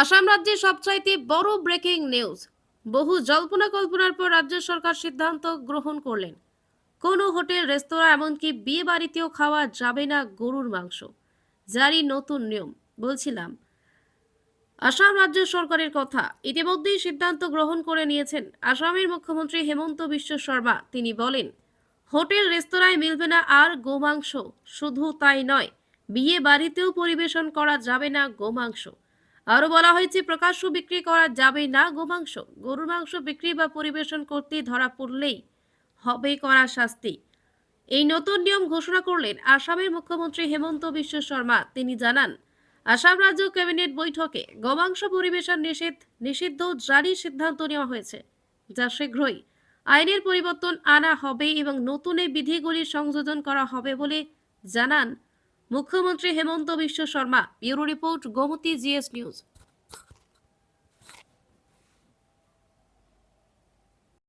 আসাম রাজ্যে সবচাইতে বড় ব্রেকিং নিউজ। বহু জল্পনা কল্পনার পর রাজ্য সরকার সিদ্ধান্ত গ্রহণ করলেন। কোনো হোটেল, রেস্তোরাঁ, এমনকি বিয়ে বাড়িতেও খাওয়া যাবে না গরুর মাংস। জারি নতুন নিয়ম, বলছিলাম। আসাম রাজ্য সরকারের কথা, ইতিমধ্যেই সিদ্ধান্ত গ্রহণ করে নিয়েছেন আসামের মুখ্যমন্ত্রী হেমন্ত বিশ্ব শর্মা। তিনি বলেন, হোটেল, রেস্তোরাঁয় মিলবে না আর গোমাংস, শুধু তাই নয় বিয়ে বাড়িতেও পরিবেশন করা যাবে না গোমাংস। আরও বলা হয়েছে, প্রকাশ্য বিক্রি করা যাবে না। গোমাংস গরুর মাংস বিক্রি বা পরিবেশন করতে ধরা পড়লেই হবে করা শাস্তি। এই নতুন নিয়ম ঘোষণা করলেন আসামের মুখ্যমন্ত্রী হেমন্ত বিশ্ব শর্মা। তিনি জানান, আসাম রাজ্য ক্যাবিনেট বৈঠকে গোমাংস পরিবেশন নিষেধ, নিষিদ্ধ জারির সিদ্ধান্ত নেওয়া হয়েছে, যা শীঘ্রই আইনের পরিবর্তন আনা হবে এবং নতুন এই বিধিগুলির সংযোজন করা হবে বলে জানান মুখ্যমন্ত্রী Himanta Biswa Sarma bureau report Gomati GS news.